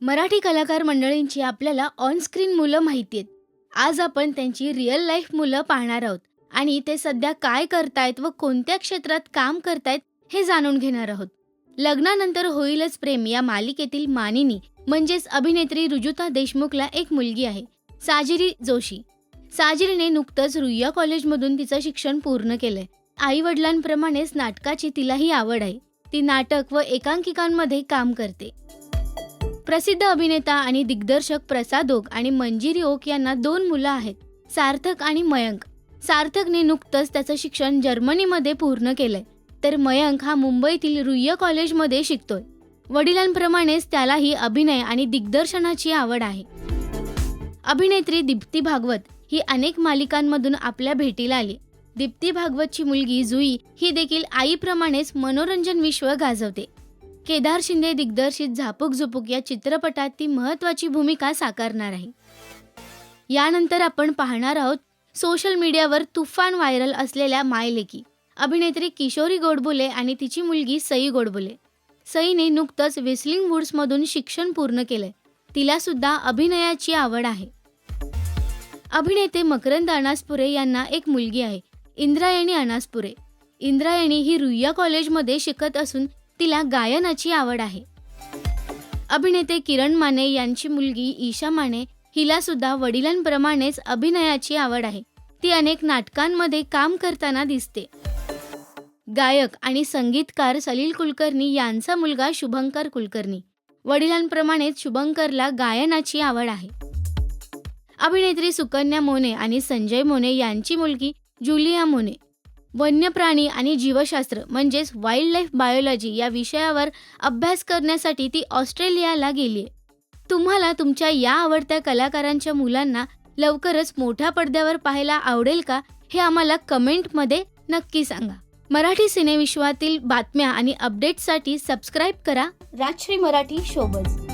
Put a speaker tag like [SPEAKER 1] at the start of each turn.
[SPEAKER 1] मराठी कलाकार मंडळींची आपल्याला ऑनस्क्रीन मुलं माहिती आहेत. आज आपण त्यांची रिअल लाईफ मुलं पाहणार आहोत. आणि ते सध्या काय करतायत व कोणत्या क्षेत्रात काम करतायत हे जाणून घेणार आहोत. लग्नानंतर होईलच प्रेम या मालिकेतील मानिनी म्हणजेच अभिनेत्री रुजुता देशमुखला एक मुलगी आहे साजिरी जोशी. साजिरीने नुकतंच रुईया कॉलेजमधून तिचं शिक्षण पूर्ण केलंय. आई वडिलांप्रमाणेच नाटकाची तिलाही आवड आहे. ती नाटक व एकांकिकांमध्ये काम करते. प्रसिद्ध अभिनेता आणि दिग्दर्शक प्रसाद ओक आणि मंजिरी ओक यांना दोन मुलं आहेत सार्थक आणि मयंक. सार्थकने नुकतंच त्याचं शिक्षण जर्मनीमध्ये पूर्ण केलंय. तर मयंक हा मुंबईतील रुईया कॉलेजमध्ये शिकतोय. वडिलांप्रमाणेच त्यालाही अभिनय आणि दिग्दर्शनाची आवड आहे. अभिनेत्री दीप्ती भागवत ही अनेक मालिकांमधून आपल्या भेटीला आली. दीप्ती भागवतची मुलगी जुई ही देखील आईप्रमाणेच मनोरंजन विश्व गाजवते. केदार शिंदे दिग्दर्शित झापूक झुपूक या चित्रपटात ती महत्वाची भूमिका साकारणार आहे. यानंतर आपण पाहणार आहोत सोशल मीडियावर तुफान व्हायरल असलेल्या मायलेकी. अभिनेत्री किशोरी गोडबोले आणि तिची मुलगी सई गोडबोले. सईने नुकतंच विस्लिंग वुड्समधून शिक्षण पूर्ण केलंय. तिला सुद्धा अभिनयाची आवड आहे. अभिनेते मकरंद अनासपुरे यांना एक मुलगी आहे इंद्रायणी अनासपुरे. इंद्रायणी ही रुईया कॉलेजमध्ये शिकत असून तिला गायनाची आवड आहे. अभिनेते किरण माने यांची मुलगी ईशा माने हिला सुद्धा वडिलांप्रमाणेच अभिनयाची आवड आहे. ती अनेक नाटकांमध्ये काम करताना दिसते. गायक आणि संगीतकार सलील कुलकर्णी यांचा मुलगा शुभंकर कुलकर्णी. वडिलांप्रमाणेच शुभंकरला गायनाची आवड आहे. अभिनेत्री सुकन्या मोने आणि संजय मोने यांची मुलगी जुलिया मोने. वन्यप्राणी आणि जीवशास्त्र म्हणजेच वाईल्ड लाईफ बायोलॉजी या विषयावर अभ्यास करण्यासाठी ती ऑस्ट्रेलियाला गेली तुम्हाला तुमच्या या आवडत्या कलाकारांच्या मुलांना लवकरच मोठ्या पडद्यावर पाहायला आवडेल का हे आम्हाला कमेंटमध्ये नक्की सांगा. मराठी सिनेविश्वातील बातम्या आणि अपडेट्ससाठी सबस्क्राईब करा. राजश्री मराठी शोबज.